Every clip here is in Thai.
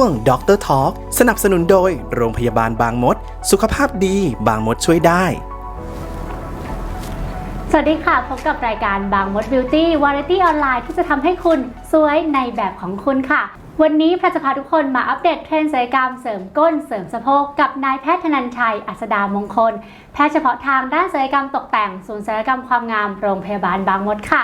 ช่วงด็อกเตอร์ทอล์กสนับสนุนโดยโรงพยาบาลบางมด สุขภาพดีบางมดช่วยได้ สวัสดีค่ะ พบกับรายการบางมดบิวตี้วาไรตี้ออนไลน์ที่จะทำให้คุณสวยในแบบของคุณค่ะ วันนี้แพทย์จะพาทุกคนมาอัปเดตเทรนด์ศัลยกรรมเสริมก้นเสริมสะโพกกับนายแพทย์ธนันชัย อัสดามงคล แพทย์เฉพาะทางด้านศัลยกรรมตกแต่งศูนย์ศัลยกรรมความงามโรงพยาบาลบางมดค่ะ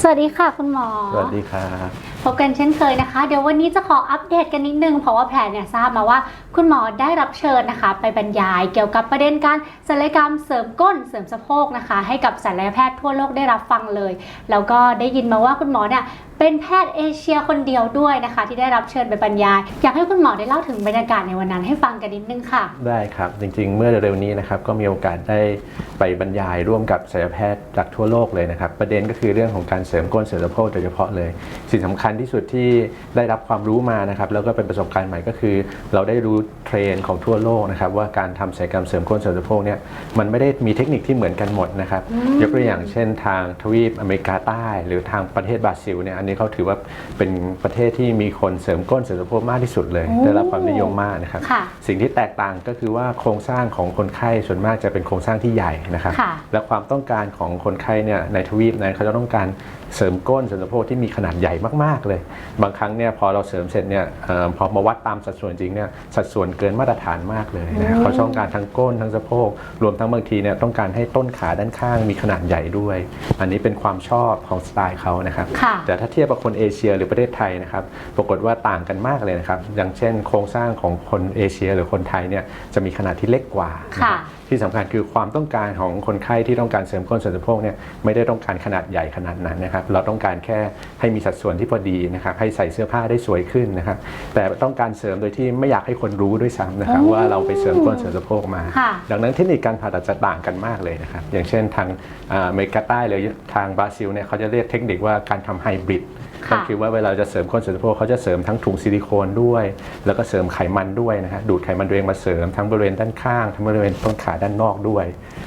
สวัสดีค่ะ คุณหมอ สวัสดีครับ พบกันเช่นเคยนะคะ เดี๋ยววันนี้จะขออัปเดตกันนิดนึง เพราะว่าแพรเนี่ยทราบมาว่า คุณหมอได้รับเชิญนะคะ ไปบรรยายเกี่ยวกับประเด็นการศัลยกรรมเสริมก้นเสริมสะโพกนะคะ ให้กับศัลยแพทย์ทั่วโลกได้รับฟังเลย แล้วก็ได้ยินมาว่าคุณหมอเนี่ย เป็นแพทย์เอเชียคนเดียวด้วยนะคะ ที่ได้รับเชิญไปบรรยาย อยากให้คุณหมอได้เล่าถึงบรรยากาศในวันนั้นให้ฟังกันนิดนึงค่ะ ได้ครับ จริงๆ เมื่อเร็วๆนี้นะครับก็มีโอกาสได้ไปบรรยายร่วมกับศัลยแพทย์จากทั่วโลกเลยนะครับ ประเด็นก็คือเรื่องของการเสริมก้นเสริมสะโพกโดยเฉพาะเลย สิ่งสำคัญที่สุดที่ได้รับความรู้มานะครับแล้วก็เป็นประสบการณ์ใหม่ก็คือ เราได้รู้เทรนด์ของทั่วโลกนะครับว่าการทำศัลยกรรมเสริมก้นเสริมสะโพกเนี่ยมันไม่ได้มีเทคนิคที่เหมือนกันหมดนะครับยกตัวอย่างเช่น ทางทวีปอเมริกาใต้ หรือทางประเทศบราซิลเนี่ยอันนี้เขาถือว่าเป็นประเทศที่มีคนเสริมก้นเสริมสะโพกมากที่สุดเลยโอ้ได้รับความนิยมมากนะครับค่ะสิ่งที่แตกต่างก็คือว่าโครงสร้างของคนไข้ส่วนมากจะเป็นโครงสร้างที่ใหญ่นะครับค่ะและความต้องการของคนไข้เนี่ยในทวีปนั้นเขาจะต้องการเสริมก้นเสริมสะโพกที่มีขนาดใหญ่มากๆเลย บางครั้งเนี่ยพอเราเสริมเสร็จเนี่ยเอ่อพอมาวัดตามสัดส่วนจริงเนี่ยสัดส่วนเกินมาตรฐานมากเลยนะเขาต้องการทั้งก้นทั้งสะโพกรวมทั้งบางทีเนี่ยต้องการให้ต้นขาด้านข้างมีขนาดใหญ่ด้วย อันนี้เป็นความชอบของสไตล์เขานะครับค่ะ แต่ถ้าเทียบกับคนเอเชียหรือประเทศไทยนะครับ ปรากฏว่าต่างกันมากเลยนะครับ อย่างเช่น โครงสร้างของคนเอเชีย หรือคนไทยเนี่ยจะมีขนาดที่เล็กกว่า ที่สำคัญคือความต้องการของคนไข้ที่ต้องการเสริมก้นเสริมสะโพกเนี่ยไม่ได้ต้องการขนาดใหญ่ขนาดนั้นนะครับเราต้องการแค่ให้มีสัดส่วนที่พอดีนะครับให้ใส่เสื้อผ้าได้สวยขึ้นนะครับแต่ต้องการเสริมโดยที่ไม่อยากให้คนรู้ด้วยซ้ำนะครับอ๋อว่าเราไปเสริมก้นเสริมสะโพกมาค่ะดังนั้นเทคนิคการผ่าตัดจะต่างกันมากเลยนะครับอย่างเช่นทางอ่าอเมริกาใต้หรือทางบราซิลเนี่ยเขาจะเรียกเทคนิคว่าการทำไฮบริดค่ะก็คือว่าเวลาจะเสริมก้นเสริมสะโพกเขาจะเสริมทั้งถุงซิลิโคนด้วย แล้วก็เสริมไขมันด้วยนะฮะดูดไขมันตัวเองมาเสริมทั้งบริเวณด้านข้างทั้งบริเวณต้นขาด้านนอกด้วย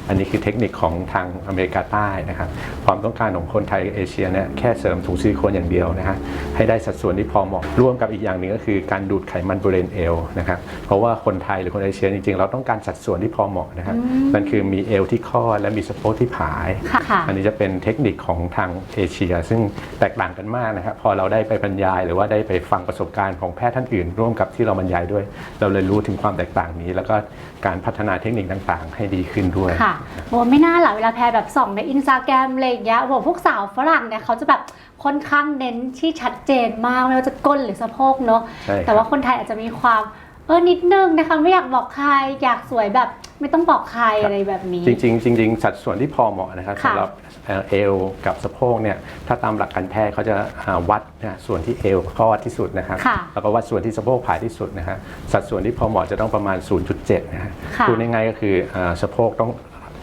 อันนี้คือเทคนิคของทางอเมริกาใต้นะครับ ความต้องการของคนไทยเอเชียเนี่ยแค่เสริมถุงซิลิโคนอย่างเดียวนะฮะให้ได้สัดส่วนที่พอเหมาะร่วมกับอีกอย่างหนึ่งก็คือการดูดไขมันบริเวณเอวนะครับเพราะว่าคนไทยหรือคนเอเชียจริงๆ เราต้องการสัดส่วนที่พอเหมาะนะครับนั่นคือมีเอวที่คลอดและมีสะโพกที่ผายค่ะค่ะอันนี้จะเป็นเทคนิคของทางเอเชีย ซึ่งแตกต่างกันมากนะครับพอเราได้ไปบรรยาย หรือว่าได้ไปฟังประสบการณ์ของแพทย์ท่านอื่น ร่วมกับที่เราบรรยายด้วย เราเลยรู้ถึงความแตกต่างนี้ แล้วก็การพัฒนาเทคนิคต่างๆให้ดีขึ้นด้วย ค่ะโอ้ไม่น่าหล่ะเวลาแพรแบบส่องในอินสตาแกรมอะไรอย่างเงี้ยโอ้พวกสาวฝรั่งเนี่ยเขาจะแบบค่อนข้างเน้นที่ชัดเจนมากไม่ว่าจะก้นหรือสะโพกเนอะใช่ครับ แต่ว่าคนไทยอาจจะมีความ เออนิดนึงนะคะไม่อยากบอกใครอยากสวยแบบ ไม่ต้องบอกใครอะไรแบบนี้ จริงๆจริงๆสัดส่วนที่พอเหมาะนะครับค่ะสำหรับเอ่อเอวกับสะโพกเนี่ยถ้าตามหลักการแพทย์เขาจะอ่าวัดเนี่ยส่วนที่เอวคลอดที่สุดนะครับค่ะแล้วก็วัดส่วนที่สะโพกผายที่สุดนะฮะสัดส่วนที่พอเหมาะจะต้องประมาณ 0.7นะฮะค่ะพูดง่ายๆก็คืออ่าสะโพกต้อง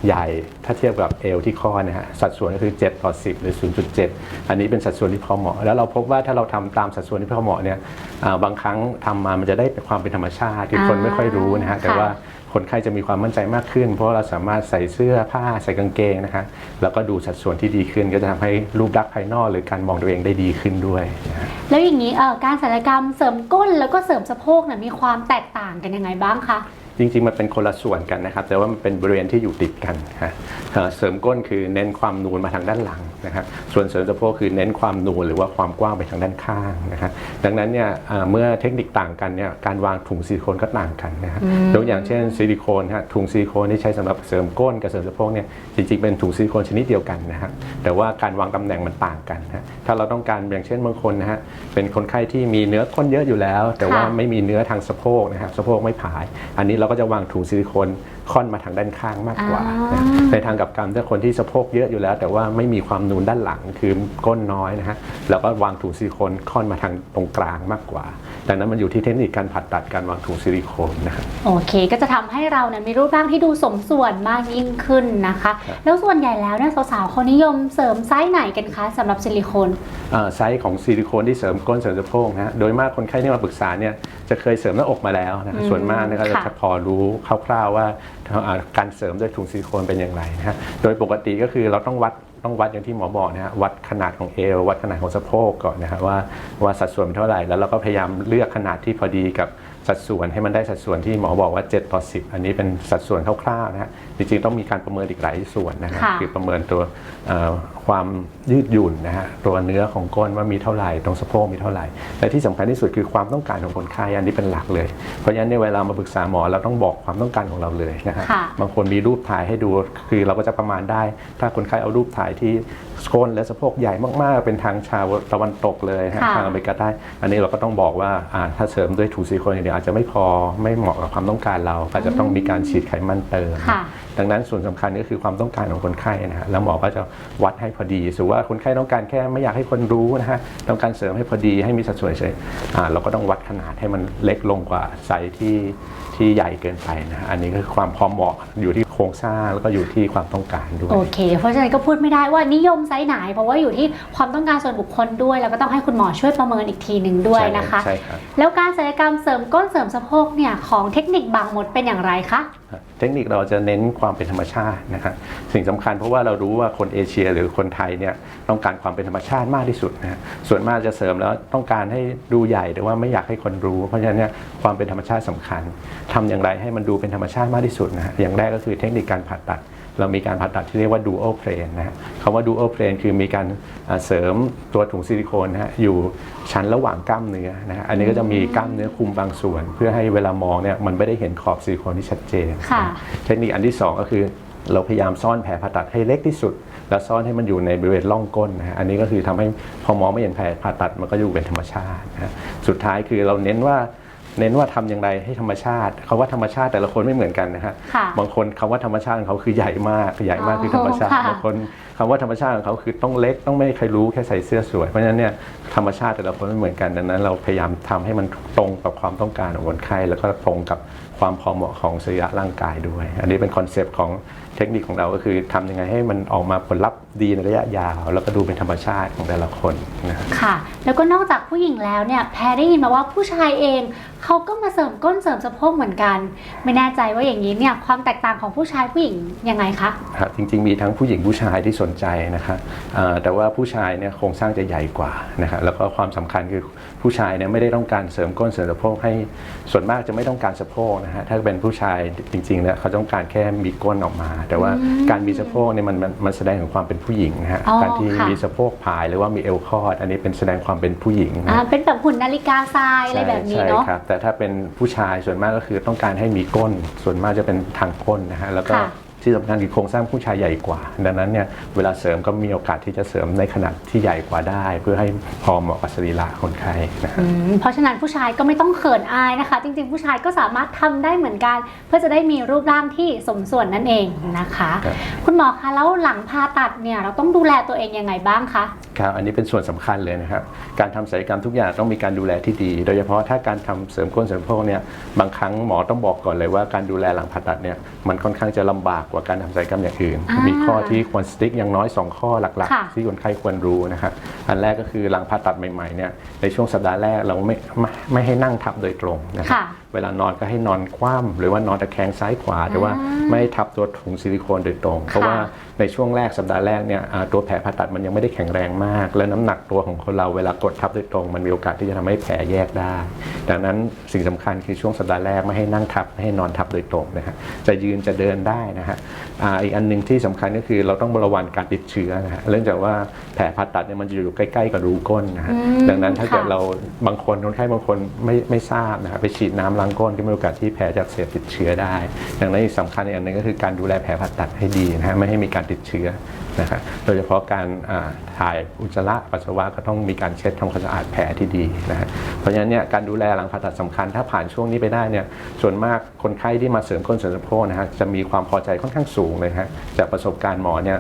ใหญ่ ถ้าเทียบกับเอวที่คลอดนะฮะสัดส่วนก็คือ 7 ต่อ 10 หรือ 0.7 อันนี้เป็นสัดส่วนที่พอเหมาะ แล้วเราพบว่าถ้าเราทำตามสัดส่วนที่พอเหมาะเนี่ยอ่าบางครั้งทำมามันจะได้ความเป็นธรรมชาติที่คนไม่ค่อยรู้นะฮะแต่ค่ะว่าคนไข้จะมีความมั่นใจมากขึ้น เพราะว่าเราสามารถใส่เสื้อผ้าใส่กางเกงนะฮะแล้วก็ดูสัดส่วนที่ดีขึ้น ก็จะทำให้รูปลักษณ์ภายนอก หรือการมองตัวเองได้ดีขึ้นด้วยนะฮะแล้วอย่างนี้เออการศัลยกรรมเสริมก้นแล้วก็เสริมสะโพกเนี่ยมีความแตกต่างกันยังไงบ้างคะ จริงๆ มันเป็นคนละส่วนกันนะครับ แต่ว่ามันเป็นบริเวณที่อยู่ติดกันฮะเอ่อเสริมก้นคือเน้นความนูนมาทางด้านหลังนะครับ ส่วนเสริมสะโพกคือเน้นความนูนหรือว่าความกว้างไปทางด้านข้างนะครับดังนั้นเนี่ยเอ่อเมื่อเทคนิคต่างกันเนี่ยการวางถุงซิลิโคนก็ต่างกันนะครับยกอย่างเช่นซิลิโคนฮะถุงซิลิโคนที่ใช้สำหรับเสริมก้นกับเสริมสะโพกเนี่ยจริงๆเป็นถุงซิลิโคนชนิดเดียวกันนะครับแต่ว่าการวางตำแหน่งมันต่างกันฮะถ้าเราต้องการอย่างเช่นบางคนนะฮะเป็นคนไข้ที่มีเนื้อก้นเยอะอยู่แล้ว แต่ว่าค่ะไม่มีเนื้อทางสะโพกนะครับสะโพกไม่ผาย อันนี้เราก็จะวางถุงซิลิโคนค่อนมาทางด้านข้างมากกว่าอ่านะในทางกลับกันถ้าคนที่สะโพกเยอะอยู่แล้ว แต่ว่าไม่มีความนูนด้านหลังคือก้นน้อยนะฮะเราก็วางถุงซิลิโคนค่อนมาทางตรงกลางมากกว่าดังนั้นมันอยู่ที่เทคนิคการผ่าตัดการวางถุงซิลิโคนนะครับโอเค ก็จะทำให้เราเนี่ยมีรูปร่างที่ดูสมส่วนมากยิ่งขึ้นนะคะครับแล้วส่วนใหญ่แล้วเนี่ยสาวๆเขานิยมเสริมไซส์ไหนกันคะสำหรับซิลิโคนอ่าไซส์ของซิลิโคนที่เสริมก้นเสริมสะโพกนะฮะโดยมากคนไข้ที่มาปรึกษาเนี่ยจะเคยเสริมหน้าอกมาแล้วนะฮะอืมส่วนมากนะครับค่ะจะพอรู้คร่าวๆว่าอ่า การเสริมด้วยถุงซิลิโคนเป็นอย่างไรนะฮะโดยปกติก็คือเราต้องวัดต้องวัดอย่างที่หมอบอกนะฮะวัดขนาดของเอววัดขนาดของสะโพกก่อนนะฮะว่าว่าสัดส่วนเป็นเท่าไหร่แล้วเราก็พยายามเลือกขนาดที่พอดีกับ สัดส่วนให้มันได้สัดส่วนที่หมอบอกว่า7ต่อ10 อันนี้เป็นสัดส่วนคร่าวๆนะฮะจริงๆต้องมีการประเมินอีกหลายส่วนนะฮะค่ะคือประเมินตัวเอ่อความยืดหยุ่นนะฮะตัวเนื้อของก้นว่ามีเท่าไหร่ตรงสะโพกมีเท่าไหร่และที่สำคัญที่สุดคือความต้องการของคนไข้อันนี้เป็นหลักเลย เพราะฉะนั้นในยเวลามาปรึกษาหมอเราต้องบอกความต้องการของเราเลยนะฮะ ค่ะ บางคนมีรูปถ่ายให้ดู คือเราก็จะประมาณได้ ถ้าคนไข้เอารูปถ่ายที่ ก้นและสะโพกใหญ่มากๆ เป็นทางชาวตะวันตกเลยฮะค่ะทางอเมริกาใต้อันนี้เราก็ต้องบอกว่าอ่าถ้าเสริมด้วยถุงซิลิโคนอย่างเดียวอาจจะไม่พอไม่เหมาะกับความต้องการเรา อาจจะต้องมีการฉีดไขมันเติม ค่ะ ดังนั้นส่วนสำคัญก็คือความต้องการของคนไข้นะฮะแล้วหมอก็จะวัดให้พอดีสมมุติว่าคนไข้ต้องการแค่ไม่อยากให้คนรู้นะฮะต้องการเสริมให้พอดีให้มีสัดส่วนเฉยอ่าเราก็ต้องวัดขนาดให้มันเล็กลงกว่าไซส์ที่ที่ใหญ่เกินไปนะฮะอันนี้ก็คือความพอเหมาะอยู่ที่โค รงสร้างแล้วก็อยู่ที่ความต้องการด้วย โอเค เพราะฉะนั้นก็พูดไม่ได้ว่านิยมไซส์ไหน เพราะว่าอยู่ที่ความต้องการส่วนบุคคลด้วย แล้วก็ต้องให้คุณหมอช่วยประเมินอีกทีหนึ่งด้วยนะคะ ใช่ครับ แล้วการศัลยกรรมเสริมก้นเสริมสะโพกเนี่ยของเทคนิคบางมดเป็นอย่างไรคะ เทคนิคเราจะเน้นความเป็นธรรมชาตินะครับสิ่งสำคัญเพราะว่าเรารู้ว่าคนเอเชียหรือคนไทยเนี่ยต้องการความเป็นธรรมชาติมากที่สุดนะส่วนมากจะเสริมแล้วต้องการให้ดูใหญ่แต่ว่าไม่อยากให้คนรู้ เพราะฉะนั้นเนี่ยความเป็นธรรมชาติสำคัญทำอย่างไรให้มันดูเป็นธรรมชาติมากที่สุดนะอย่างแรกก็คือเทคนิคการผ่าตัด เรามีการผ่าตัดที่เรียกว่า dual plane นะฮะคำว่า dual plane คือมีการอ่าเสริมตัวถุงซิลิโคนนะฮะอยู่ชั้นระหว่างกล้ามเนื้อนะฮะอันนี้ก็จะมีกล้ามเนื้อคุมบางส่วน เพื่อให้เวลามองเนี่ยมันไม่ได้เห็นขอบซิลิโคนที่ชัดเจนค่ะเทคนิคอันที่ 2 ก็คือเราพยายามซ่อนแผลผ่าตัดให้เล็กที่สุด แล้วซ่อนให้มันอยู่ในบริเวณร่องก้นนะฮะอันนี้ก็คือทำให้พอมองไม่เห็นแผลผ่าตัดมันก็อยู่เป็นธรรมชาตินะฮะสุดท้ายคือเราเน้นว่า เน้นว่าทำอย่างไรให้ธรรมชาติคาว่าธรรมชาติแต่ละคนไม่เหมือนกันนะฮะค่ะบางคนคำว่าธรรมชาติของเขาคือใหญ่มากใหญ่มากคือธรรมชาติค่ะบางคนคำว่าธรรมชาติของเขาคือต้องเล็กต้องไม่ให้ใครรู้แค่ใส่เสื้อสวยเพราะฉะนั้นเนี่ยธรรมชาติแต่ละคนไม่เหมือนกันดังนั้น เราพยายามทำให้มันตรงกับความต้องการของคนไข้แล้วก็ตรงกับความพอเหมาะของสรีระร่างกายด้วย อันนี้เป็นคอนเซปต์ของ เทคนิคของเราก็คือทำยังไงให้มันออกมาผลลัพธ์ดีในระยะยาว แล้วก็ดูเป็นธรรมชาติของแต่ละคนนะค่ะ แล้วก็นอกจากผู้หญิงแล้วเนี่ยแพรได้ยินมาว่าผู้ชายเองเขาก็มาเสริมก้นเสริมสะโพกเหมือนกัน ไม่แน่ใจว่าอย่างนี้เนี่ยความแตกต่างของผู้ชายผู้หญิงยังไงคะครับจริงๆมีทั้งผู้หญิงผู้ชายที่สนใจนะครับแต่ว่าผู้ชายเนี่ยโครงสร้างจะใหญ่กว่านะครับแล้วก็ความสำคัญคือ ผู้ชายเนี่ยไม่ได้ต้องการเสริมก้นเสริมสะโพกให้ส่วนมากจะไม่ต้องการสะโพกนะฮะถ้าเป็นผู้ชายจริงๆเนี่ยเขาต้องการแค่มีก้นออกมา แต่ว่าการมีสะโพกเนี่ยมันมันมันแสดงถึงความเป็นผู้หญิงนะฮะอ๋อการที่ค่ะ มีสะโพกผายหรือว่ามีเอวคอด อันนี้เป็นแสดงความเป็นผู้หญิงนะอ่าเป็นแบบหุ่นนาฬิกาทรายอะไรแบบนี้ใช่เนาะครับแต่ถ้าเป็นผู้ชายส่วนมากก็คือต้องการให้มีก้น ส่วนมากจะเป็นทางก้นนะฮะแล้วก็ค่ะ ที่สำคัญคือโครงสร้างผู้ชายใหญ่กว่า ดังนั้นเนี่ยเวลาเสริมก็มีโอกาสที่จะเสริมในขนาดที่ใหญ่กว่าได้ เพื่อให้พอเหมาะกับสรีระคนไข้นะฮะอืมเพราะฉะนั้นผู้ชายก็ไม่ต้องเขินอายนะคะ จริง ๆ ผู้ชายก็สามารถทำได้เหมือนกัน เพื่อจะได้มีรูปร่างที่สมส่วนนั่นเองนะคะครับคุณหมอคะแล้วหลังผ่าตัดเนี่ยเราต้องดูแลตัวเองยังไงบ้างคะ ครับอันนี้เป็นส่วนสำคัญเลยนะครับ การทำศัลยกรรมทุกอย่างต้องมีการดูแลที่ดี โดยเฉพาะถ้าการทำเสริมก้นเสริมโพกเนี่ยบางครั้งหมอต้องบอกก่อนเลยว่าการดูแลหลังผ่าตัดเนี่ยมันค่อนข้างจะลำบากกว่าการทำศัลยกรรมอย่างอื่น อ่ามีมีข้อที่ควรสติ๊กอย่างน้อย 2 ข้อหลักค่ะ ๆ ที่คนไข้ควรรู้นะครับอันแรกก็คือหลังผ่าตัดใหม่ๆเนี่ยในช่วงสัปดาห์แรกเราไม่ไม่ไม่ให้นั่งทับโดยตรงนะครับ ค่ะ เวลานอนก็ให้นอนคว่ำหรือว่านอนตะแคงซ้ายขวาแต่ว่าไม่ให้ทับตัวถุงซิลิโคนโดยตรง เพราะว่าในช่วงแรกสัปดาห์แรกเนี่ยอ่าตัวแผลผ่าตัดมันยังไม่ได้แข็งแรงมาก และน้ำหนักตัวของคนเราเวลากดทับโดยตรง มันมีโอกาสที่จะทำให้แผลแยกได้ ดังนั้นสิ่งสำคัญคือช่วงสัปดาห์แรกไม่ให้นั่งทับไม่ให้นอนทับโดยตรงนะฮะจะยืนจะเดินได้นะฮะอ่าอีกอันหนึ่งที่สำคัญก็คือเราต้องระวังการติดเชื้อนะฮะเนื่องจากว่าแผลผ่าตัดเนี่ยมันจะอยู่ใกล้ๆกับรูก้นนะฮะอืมดังนั้นถ้าเกิดค่ะเราบางคนคนไข้บางคนไม่ไม่ทราบนะครับไปฉีดน้ำล้างก้นก็มีโอกาสที่แผลจะอักเสบติดเชื้อได้ดังนั้นอีกสำคัญอีกอันหนึงก็คือการดูแลแผลผ่าตัดให้ดีนะฮะไม่ให้มีการติดเชื้อ นะครับโดยเฉพาะการอ่าถ่ายอุจจาระปัสสาวะก็ต้องมีการเช็ดทำความสะอาดแผลที่ดีนะฮะเพราะฉะนั้นเนี่ยการดูแลหลังผ่าตัดสำคัญ ถ้าผ่านช่วงนี้ไปได้เนี่ยส่วนมากคนไข้ที่มาเสริมก้นเสริมสะโพกนะฮะจะมีความพอใจค่อนข้างสูงเลยฮะจากประสบการณ์หมอเนี่ย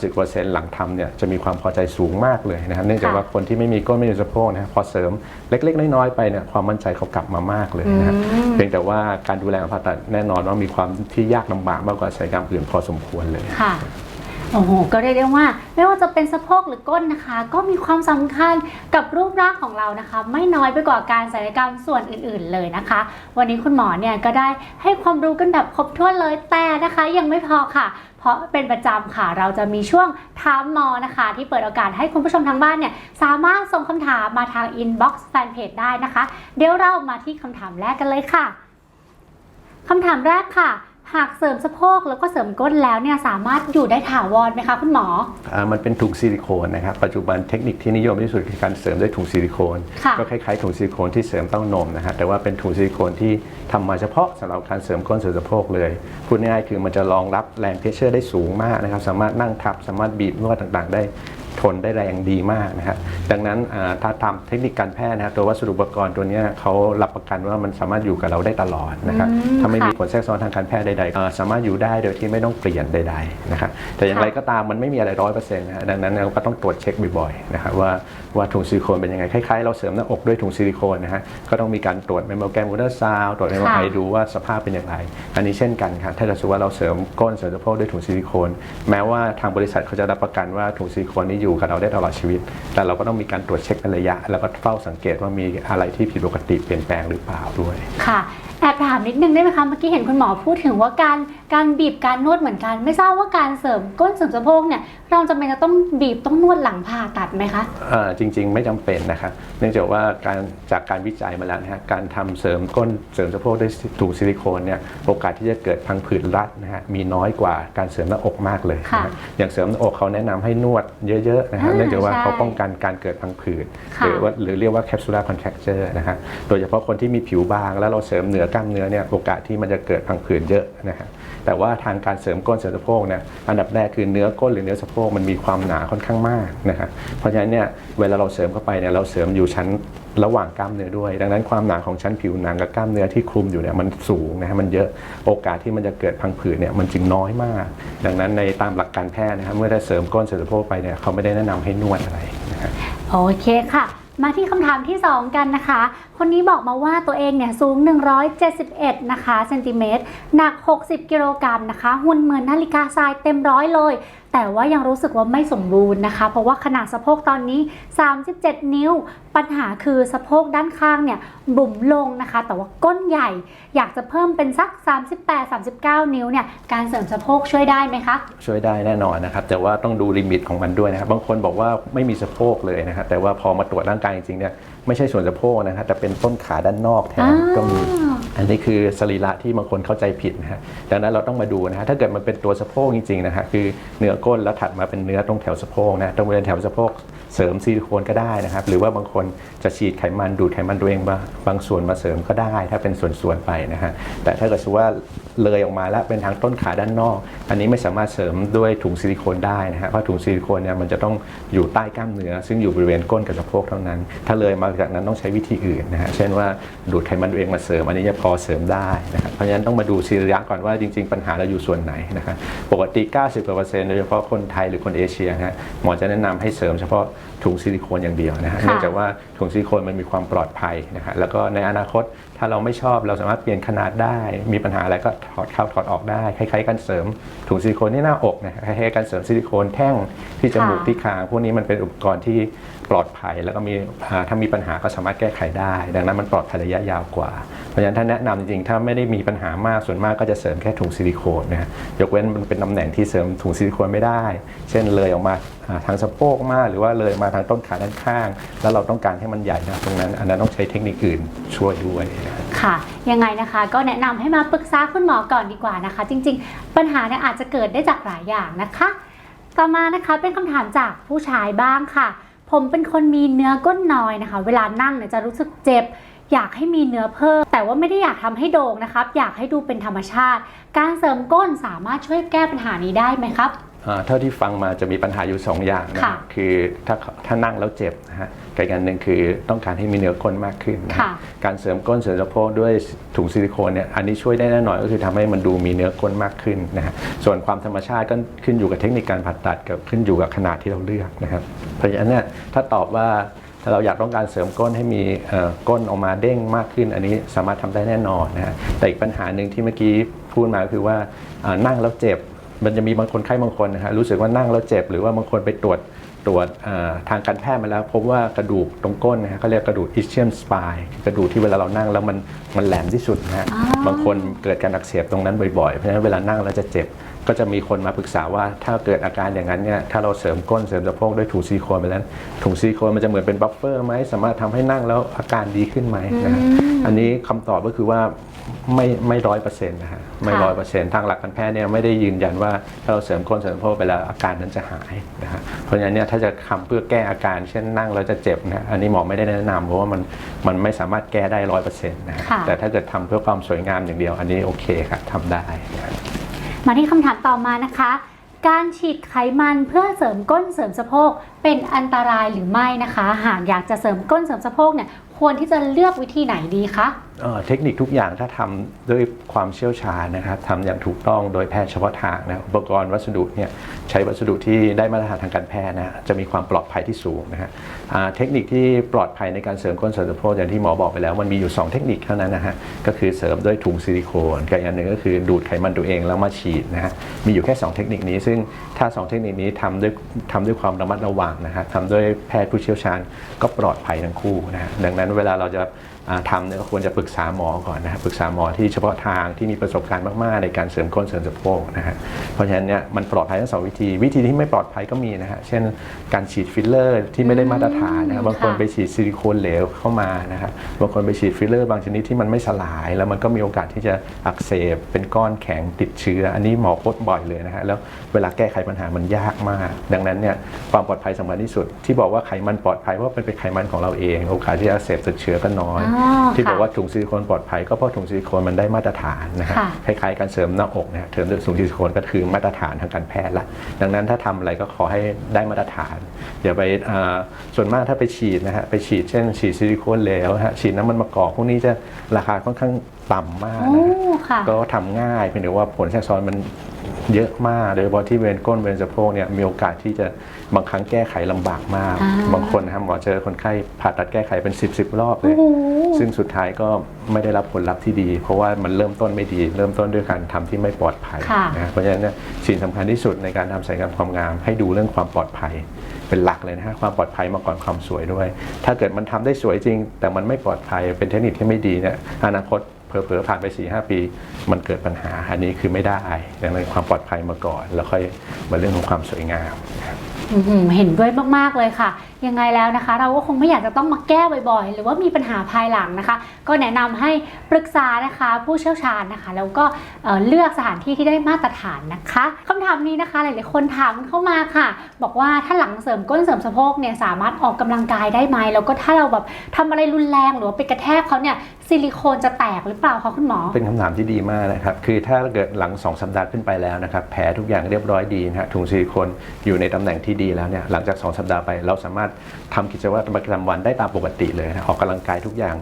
90%หลังทำเนี่ยจะมีความพอใจสูงมากเลยนะฮะเนื่องจากว่าคนที่ไม่มีก้นไม่มีสะโพกนะฮะพอเสริมเล็ก ๆ น้อยๆไปเนี่ยความมั่นใจเขากลับมามากเลยนะฮะเพียงแต่ว่าการดูแลผ่าตัดแน่นอนว่ามีความที่ยากลำบากมากกว่าศัลยกรรมอื่นพอสมควรเลยค่ะ โอ้โหก็เรียกได้ว่าไม่ว่าจะเป็นสะโพกหรือก้นนะคะ ก็มีความสำคัญกับรูปร่างของเรานะคะ ไม่น้อยไปกว่าการศัลยกรรมส่วนอื่น ๆ เลยนะคะ วันนี้คุณหมอเนี่ยก็ได้ให้ความรู้กันแบบครบถ้วนเลยแต่นะคะยังไม่พอค่ะเพราะเป็นประจำค่ะ เราจะมีช่วงถามหมอนะคะ ที่เปิดโอกาสให้คุณผู้ชมทางบ้านเนี่ย สามารถส่งคำถามมาทาง inbox fanpage ได้นะคะ เดี๋ยวเรามาที่คำถามแรกกันเลยค่ะคำถามแรกค่ะ หากเสริมสะโพกแล้วก็เสริมก้นแล้วเนี่ยสามารถอยู่ได้ถาวรไหมคะคุณหมออ่ามันเป็นถุงซิลิโคนนะครับปัจจุบันเทคนิคที่นิยมที่สุดคือการเสริมด้วยถุงซิลิโคนค่ะก็คล้ายๆถุงซิลิโคนที่เสริมเต้านมนะฮะแต่ว่าเป็นถุงซิลิโคนที่ทำมาเฉพาะสำหรับการเสริมก้นเสริมสะโพกเลยพูดง่ายๆคือมันจะรองรับแรงเพรสเชอร์ได้สูงมากนะครับสามารถนั่งทับสามารถบีบนวดต่างๆ ได้ ทนได้แรงดีมากนะครับดังนั้นอ่าถ้าทำเทคนิคการแพทย์นะครับตัววัสดุอุปกรณ์ตัวเนี้ยเขารับประกันว่ามันสามารถอยู่กับเราได้ตลอดนะครับอืมถ้าไม่มีค่ะผลแทรกซ้อนทางการแพทย์ใดๆอ่าสามารถอยู่ได้โดยที่ไม่ต้องเปลี่ยนใดๆนะครับแต่อย่างไรก็ตามมันไม่มีอะไรร้อยเปอร์เซ็นต์นะฮะดังนั้นเราก็ต้องตรวจเช็คบ่อยๆนะครับว่าว่าถุงซิลิโคนเป็นยังไง คล้ายๆ เราเสริมหน้าอกด้วยถุงซิลิโคนนะฮะ ก็ต้องมีการตรวจเมมโมแกรมอุลตราซาวด์ตรวจเมมโมไอค่ะดูว่าสภาพเป็นอย่างไร อันนี้เช่นกันครับถ้าเราสมมติว่าเราเสริมก้นเสริมสะโพกด้วยถุงซิลิโคน แม้ว่าทางบริษัทเขาจะรับประกันว่าถุงซิลิโคนนี้อยู่กับเราได้ตลอดชีวิต แต่เราก็ต้องมีการตรวจเช็คเป็นระยะ แล้วก็เฝ้าสังเกตว่ามีอะไรที่ผิดปกติเปลี่ยนแปลงหรือเปล่าด้วย ค่ะ แอบถามนิดนึงได้ไหมคะ เมื่อกี้เห็นคุณหมอพูดถึงว่าการ การบีบการนวดเหมือนกัน ไม่ทราบว่าการเสริมก้นเสริมสะโพกเนี่ยเราจำเป็นจะต้องบีบต้องนวดหลังผ่าตัดไหมคะอ่าจริง ๆ ไม่จำเป็นนะครับเนื่องจากว่าการจากการวิจัยมาแล้วนะฮะการทำเสริมก้นเสริมสะโพกด้วยถุงซิลิโคนเนี่ยโอกาสที่จะเกิดพังผืดรัดนะฮะมีน้อยกว่าการเสริมหน้าอกมากเลยค่ะนะฮะอย่างเสริมหน้าอกเขาแนะนำให้นวดเยอะๆนะฮะอ่าเนื่องจากว่าใช่เขาป้องกันการเกิดพังผืดค่ะหรือว่าหรือเรียกว่า capsular contracture นะฮะโดยเฉพาะคนที่มีผิวบาง แล้วเราเสริมเหนือกล้ามเนื้อเนี่ยโอกาสที่มันจะเกิดพังผืดเยอะนะฮะแต่ว่าทางการเสริมก้นเสริมสะโพกเนี่ยอันดับแรกคือเนื้อก้นหรือเนื้อสะโพกมันมีความหนาค่อนข้างมากนะฮะเพราะฉะนั้นเนี่ยเวลาเราเสริมเข้าไปเนี่ยเราเสริมอยู่ชั้นระหว่างกล้ามเนื้อด้วย ดังนั้นความหนาของชั้นผิวหนังกับกล้ามเนื้อที่คลุมอยู่เนี่ยมันสูงนะฮะมันเยอะโอกาสที่มันจะเกิดพังผืดเนี่ยมันจึงน้อยมาก ดังนั้นในตามหลักการแพทย์นะครับเมื่อได้เสริมก้นเสริมสะโพกไปเนี่ยเขาไม่ได้แนะนำให้นวดอะไรนะฮะโอเคค่ะ มาที่คำถามที่ 2 กันนะคะ คนนี้บอกมาว่าตัวเองเนี่ยสูง 171 นะคะเซนติเมตรหนัก 60 กิโลกรัมนะคะ หุ่นเหมือนนาฬิกาทรายเต็มร้อยเลย แต่ว่ายังรู้สึกว่าไม่สมบูรณ์นะคะ เพราะว่าขนาดสะโพกตอนนี้ 37 นิ้ว ปัญหาคือสะโพกด้านข้างเนี่ยบุ๋มลงนะคะ แต่ว่าก้นใหญ่ อยากจะเพิ่มเป็นสัก 38-39 นิ้วเนี่ยการเสริมสะโพกช่วยได้ไหมคะช่วยได้แน่นอนนะครับ แต่ว่าต้องดูลิมิตของมันด้วยนะครับ บางคนบอกว่าไม่มีสะโพกเลยนะครับแต่ว่าพอมาตรวจร่างกายจริงๆเนี่ย ไม่ใช่ส่วนสะโพกนะครับแต่เป็นต้นขาด้านนอกแทนก็มีอันนี้คือสรีระที่บางคนเข้าใจผิดนะฮะดังนั้นเราต้องมาดูนะฮะถ้าเกิดมันเป็นตัวสะโพกจริงๆนะฮะคือเนื้อก้นแล้วถัดมาเป็นเนื้อตรงแถวสะโพกนะตรงบริเวณแถวสะโพกเสริมซิลิโคนก็ได้นะครับ หรือว่าบางคนจะฉีดไขมันดูดไขมันตัวเองบางบางส่วนมาเสริมก็ได้ ถ้าเป็นส่วนๆไปนะฮะแต่ถ้าเกิดว่าเลยออกมาแล้วเป็นทางต้นขาด้านนอก อันนี้ไม่สามารถเสริมด้วยถุงซิลิโคนได้นะฮะเพราะถุงซิลิโคนเนี่ยมันจะต้องอยู่ใต้กล้ามเนื้อ ซึ่งอยู่บริเวณก้นกับสะโพกเท่านั้น ถ้าเลยมาจากนั้นต้องใช้วิธีอื่นนะฮะเช่นว่าดูดไขมันตัวเองมาเสริม อันนี้จะพอเสริมได้นะครับเพราะฉะนั้นต้องมาดูสรีระก่อนว่าจริง ๆ ปัญหาเราอยู่ส่วนไหนนะครับปกติ 90กว่าเปอร์เซ็นต์โดยเฉพาะคนไทยหรือคนเอเชียนะฮะหมอจะแนะนำให้เสริมเฉพาะถุงซิลิโคนอย่างเดียวนะฮะค่ะเนื่องจากว่าถุงซิลิโคนมันมีความปลอดภัยนะฮะแล้วก็ในอนาคตถ้าเราไม่ชอบเราสามารถเปลี่ยนขนาดได้ มีปัญหาอะไรก็ถอดเข้าถอดออกได้คล้ายๆการเสริมถุงซิลิโคนที่หน้าอกนะฮะคล้ายๆการเสริมซิลิโคนแท่งที่จมูกค่ะที่คางพวกนี้มันเป็นอุปกรณ์ที่ ปลอดภัย แล้วก็มีถ้ามีปัญหาก็สามารถแก้ไขได้ ดังนั้นมันปลอดภัยระยะยาวกว่า เพราะฉะนั้นถ้าแนะนำจริงๆถ้าไม่ได้มีปัญหามากส่วนมากก็จะเสริมแค่ถุงซิลิโคนนะฮะยกเว้นมันเป็นตำแหน่งที่เสริมถุงซิลิโคนไม่ได้ เช่นเลยออกมาทางสะโพกมาก หรือว่าเลยมาทางต้นขาด้านข้าง แล้วเราต้องการให้มันใหญ่นะตรงนั้นอันนั้นต้องใช้เทคนิคอื่นช่วยด้วยค่ะ ยังไงนะคะก็แนะนำให้มาปรึกษาคุณหมอก่อนดีกว่านะคะ จริง ๆ ปัญหาเนี่ยอาจจะเกิดได้จากหลายอย่างนะคะ ต่อมานะคะเป็นคำถามจากผู้ชายบ้างค่ะ ผมเป็นคนมีเนื้อก้นน้อยนะคะ เวลานั่งเนี่ยจะรู้สึกเจ็บ อยากให้มีเนื้อเพิ่ม แต่ว่าไม่ได้อยากทำให้โด่งนะครับ อยากให้ดูเป็นธรรมชาติ การเสริมก้นสามารถช่วยแก้ปัญหานี้ได้ไหมครับ เท่าที่ฟังมาจะมีปัญหาอยู่ 2 อย่างนะค่ะคือถ้าถ้านั่งแล้วเจ็บนะฮะกับอีกอันหนึ่งคือต้องการให้มีเนื้อก้นมากขึ้นนะฮะค่ะการเสริมก้นเสริมสะโพกด้วยถุงซิลิโคนเนี่ยอันนี้ช่วยได้แน่นอนก็คือทำให้มันดูมีเนื้อก้นมากขึ้นนะฮะส่วนความธรรมชาติก็ขึ้นอยู่กับเทคนิคการผ่าตัดกับขึ้นอยู่กับขนาดที่เราเลือกนะครับเพราะฉะนั้นเนี่ยถ้าตอบว่าถ้าเราอยากต้องการเสริมก้นให้มีเอ่อก้นออกมาเด้งมากขึ้น อันนี้สามารถทำได้แน่นอนนะฮะแต่อีกปัญหาหนึ่งที่เมื่อกี้พูดมาก็คือว่าอ่านั่งแล้วเจ็บ มันจะมีบางคนไข้บางคนนะฮะรู้สึกว่านั่งแล้วเจ็บ หรือว่าบางคนไปตรวจตรวจอ่าทางการแพทย์มาแล้วพบว่ากระดูกตรงก้นนะฮะเขาเรียกกระดูก ischium spine กระดูกที่เวลาเรานั่งแล้วมันมันแหลมที่สุดนะฮะอ๋อบางคนเกิดการอักเสบตรงนั้นบ่อยๆ เพราะฉะนั้นเวลานั่งแล้วจะเจ็บ ก็จะมีคนมาปรึกษาว่าถ้าเกิดอาการอย่างนั้นเนี่ยถ้าเราเสริมก้นเสริมสะโพกด้วยถุงซิลิโคนไปแล้วถุงซิลิโคนมันจะเหมือนเป็นบัฟเฟอร์ไหมสามารถทำให้นั่งแล้วอาการดีขึ้นไหมนะฮะอันนี้คำตอบก็คือว่า ไม่ไม่ร้อยเปอร์เซ็นต์นะฮะไม่ร้อยเปอร์เซ็นต์ทางหลักการแพทย์เนี่ยไม่ได้ยืนยันว่าถ้าเราเสริมก้นเสริมสะโพกไปแล้วอาการนั้นจะหายนะฮะเพราะฉะนั้นเนี่ยถ้าจะทำเพื่อแก้อาการเช่นนั่งแล้วจะเจ็บนะอันนี้หมอไม่ได้แนะนำเพราะว่ามันมันไม่สามารถแก้ได้ร้อยเปอร์เซ็นต์นะฮะค่ะ แต่ถ้าเกิดทำเพื่อความสวยงามอย่างเดียว อันนี้โอเคครับทำได้นะฮะ มาที่คำถามต่อมานะคะ การฉีดไขมันเพื่อเสริมก้นเสริมสะโพกเป็นอันตรายหรือไม่นะคะ หากอยากจะเสริมก้นเสริมสะโพกเนี่ยควรที่จะเลือกวิธีไหนดีคะ เทคนิคทุกอย่างถ้าทำด้วยความเชี่ยวชาญนะครับทำอย่างถูกต้องโดยแพทย์เฉพาะทางนะอุปกรณ์วัสดุเนี่ยใช้วัสดุที่ได้มาตรฐานทางการแพทย์นะจะมีความปลอดภัยที่สูงนะฮะเทคนิคที่ปลอดภัยในการเสริมก้นสริมสะโพกอย่างที่หมอบอกไปแล้ว มันมีอยู่ 2 เทคนิคเท่านั้นนะฮะก็คือเสริมด้วยถุงซิลิโคนกับอีกอันหนึ่งก็คือดูดไขมันตัวเองแล้วมาฉีดนะฮะมีอยู่แค่ 2 เทคนิคนี้ ซึ่งถ้า 2 เทคนิคนี้ทำด้วยทำด้วยความระมัดระวังนะฮะทำด้วยแพทย์ผู้เชี่ยวชาญก็ปลอดภัยทั้งคู่นะฮะดังนั้นเวลาเราจะ ทำเนี่ยก็ควรจะปรึกษาหมอก่อนนะครับปรึกษาหมอที่เฉพาะทางที่มีประสบการณ์มาก ๆ ในการเสริมก้นเสริมสะโพกนะฮะเพราะฉะนั้นเนี่ยมันปลอดภัยทั้งสองวิธี วิธีที่ไม่ปลอดภัยก็มีนะฮะเช่นการฉีดฟิลเลอร์ที่ไม่ได้มาตรฐานนะครับบางคนค่ะไปฉีดซิลิโคนเหลวเข้ามานะฮะบางคนไปฉีดฟิลเลอร์บางชนิดที่มันไม่สลาย แล้วมันก็มีโอกาสที่จะอักเสบเป็นก้อนแข็งติดเชื้อ อันนี้หมอพบบ่อยเลยนะฮะแล้วเวลาแก้ไขปัญหามันยากมาก ดังนั้นเนี่ยความปลอดภัยสำคัญที่สุด ที่บอกว่าไขมันปลอดภัยเพราะว่าเป็นไขมันของเราเอง โอกาสที่จะอักเสบติดเชื้อก็น้อยอ๋อที่บอกค่ะว่าถุงซิลิโคนปลอดภัยก็เพราะถุงซิลิโคนมันได้มาตรฐานนะฮะค่ะคล้ายๆการเสริมหน้าอกนะฮะเสริมด้วยถุงซิลิโคนก็คือมาตรฐานทางการแพทย์ละดังนั้นถ้าทำอะไรก็ขอให้ได้มาตรฐานอย่าไปอ่าส่วนมากถ้าไปฉีดนะฮะไปฉีดเช่นฉีดซิลิโคนเหลวนะฮะฉีดน้ำมันมะกอกพวกนี้จะราคาค่อนข้าง ต่ำมากโอ้นะฮะค่ะก็ทำง่ายเพียงแต่ว่าผลแทรกซ้อนมันเยอะมาก โดยเฉพาะที่เวนก้นเวนสะโพกเนี่ยมีโอกาสที่จะบางครั้งแก้ไขลำบากมากอ่าบางคนนะครับหมอเจอคนไข้ผ่าตัดแก้ไขเป็น 10บสรอบเลโอ้ยโหซึ่งสุดท้ายก็ไม่ได้รับผลลัพธ์ที่ดี เพราะว่ามันเริ่มต้นไม่ดี เริ่มต้นด้วยการทำที่ไม่ปลอดภัยค่ะนะเพราะฉะนั้นเนี่ยสิ่งสำคัญที่สุดในการทำศัลยกรรมความงาม ให้ดูเรื่องความปลอดภัยเป็นหลักเลยนะฮะความปลอดภัยมาก่อนความสวยด้วย ถ้าเกิดมันทำได้สวยจริง แต่มันไม่ปลอดภัยเป็นเทคนิคที่ไม่ดีเนี่ยอนาคต เผลอๆผ่านไป4ีหปี มันเกิดปัญหาอันนี้คือไม่ได้ดังนั้นความปลอดภัยมาก่อน แล้วค่อยมาเรื่องของความสวยงามอื้อหือเห็นด้วยมาก ๆ เลยค่ะ ยังไงแล้วนะคะ เราก็คงไม่อยากจะต้องมาแก้บ่อยๆ หรือว่ามีปัญหาภายหลังนะคะ ก็แนะนำให้ปรึกษานะคะผู้เชี่ยวชาญนะคะ แล้วก็เอ่อเลือกสถานที่ที่ได้มาตรฐานนะคะคำถามนี้นะคะหลายๆคนถามเข้ามาค่ะ บอกว่าถ้าหลังเสริมก้นเสริมสะโพกเนี่ยสามารถออกกำลังกายได้ไหมแล้วก็ถ้าเราแบบทำอะไรรุนแรงหรือว่าไปกระแทกเขาเนี่ยซิลิโคนจะแตกหรือเปล่าคะคุณหมอ เป็นคำถามที่ดีมากนะครับ คือถ้าเกิดหลัง 2 สัปดาห์ขึ้นไปแล้วนะครับ แผลทุกอย่างเรียบร้อยดีนะฮะถุงซิลิโคนอยู่ในตำแหน่งที่ดีแล้วเนี่ย หลังจาก 2 สัปดาห์ไปเราสามารถทำกิจวัตรประจำวันได้ตามปกติเลยนะออกกำลังกายทุกอย่าง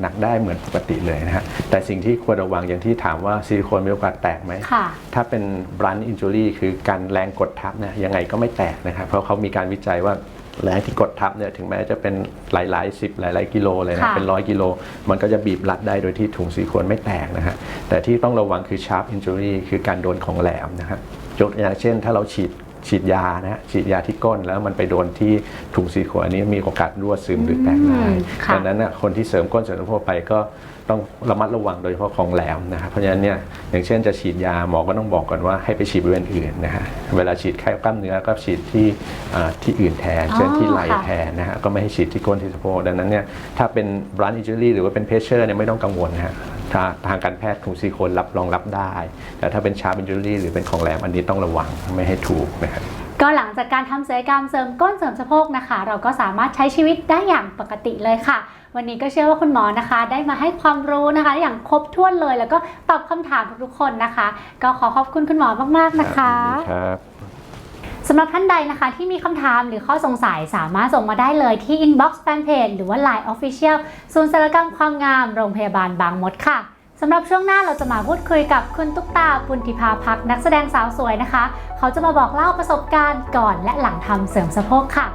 หนักๆได้เหมือนปกติเลยนะฮะแต่สิ่งที่ควรระวังอย่างที่ถามว่าซิลิโคนมีโอกาสแตกไหมค่ะถ้าเป็น blunt injury คือการแรงกดทับเนี่ยยังไงก็ไม่แตกนะครับเพราะเขามีการวิจัยว่าแรงที่กดทับเนี่ยถึงแม้จะเป็นหลายๆสิบหลาย ๆ กิโลเลยนะค่ะเป็นร้อยกิโล มันก็จะบีบรัดได้โดยที่ถุงซิลิโคนไม่แตกนะฮะแต่ที่ต้องระวังคือ sharp injury คือการโดนของแหลมนะฮะยกตัวอย่างเช่น ถ้าเราฉีด ฉีดยานะฮะฉีดยาที่ก้นแล้วมันไปโดนที่ถุงซิลิโคนอันนี้มีโอกาสรั่วซึมหรือแตกได้อืมค่ะดังนั้นนะคนที่เสริมก้นเสริมสะโพกไปก็ ต้องระมัดระวังโดยเฉพาะของแหลมนะครับเพราะฉะนั้นเนี่ยอย่างเช่นจะฉีดยาหมอก็ต้องบอกก่อนว่าให้ไปฉีดบริเวณอื่นนะฮะเวลาฉีดแค่กล้ามเนื้อก็ฉีดที่อ่าที่อื่นแทน เช่นที่ไหล่ค่ะแทนนะฮะก็ไม่ให้ฉีดที่ก้นที่สะโพกดังนั้นเนี่ยถ้าเป็น blunt injury หรือว่าเป็น pressure เนี่ยไม่ต้องกังวลนะฮะถ้าทางการแพทย์ถุงซิลิโคนรับรองรับได้ แต่ถ้าเป็น sharp injury หรือเป็นของแหลมอันนี้ต้องระวังไม่ให้ถูกนะครับ ก็หลังจากการทำศัลยกรรมเสริมก้นเสริมสะโพกนะคะ เราก็สามารถใช้ชีวิตได้อย่างปกติเลยค่ะ วันนี้ก็เชื่อว่าคุณหมอนะคะ ได้มาให้ความรู้นะคะ อย่างครบถ้วนเลย แล้วก็ตอบคำถามทุกๆคนนะคะ ก็ขอขอบคุณคุณหมอมากๆนะคะ ครับสำหรับท่านใดนะคะที่มีคำถามหรือข้อสงสัยสามารถส่งมาได้เลยที่ inbox fanpage หรือว่า line official ศูนย์ศัลยกรรมความงามโรงพยาบาลบางมดค่ะ สำหรับช่วงหน้าเราจะมาพูดคุยกับคุณตุ๊กตาปุณธิภาพักนักแสดงสาวสวยนะคะ เขาจะมาบอกเล่าประสบการณ์ก่อนและหลังทำเสริมสะโพกค่ะ